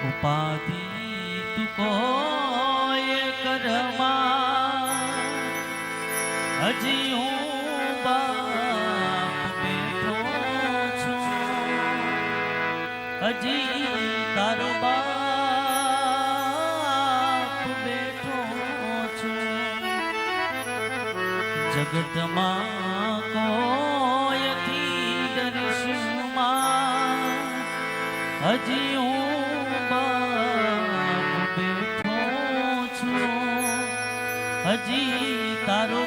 ઉપાધિ તુકો કરમાં હજી હું બાપ બેઠો છું હજી તારો બાપ બેઠો છું જગતમાં કોયથી દર્શમાં હજી હું હજી તારો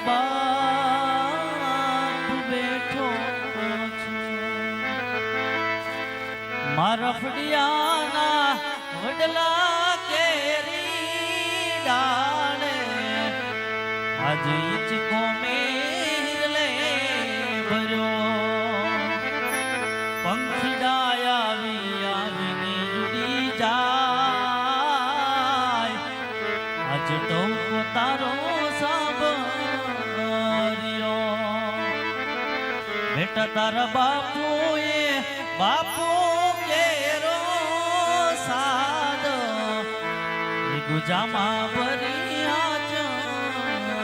બેઠો મારા ફડિયાના વડલા કેરી ડાળે. આજે ઈચકો મેરલે ભર્યો. પંખી આવી આવીને ઉડી જાય તારો સાંભળ્યો બેટા તારા બાપુએ બાપુ કેરો સાદ. ગુજામાં ભરી આચવ્યો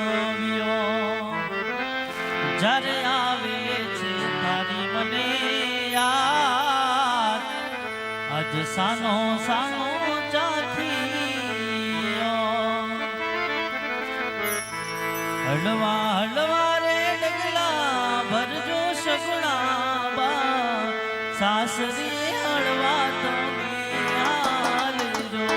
જ્યારે આવે છે તારી મને યાદ. આજ સાનો સાનો ચાખીયો હળવા હળવા રે ડગલા ભરજો સગુણા બા સાસરી હળવા તમે આલજો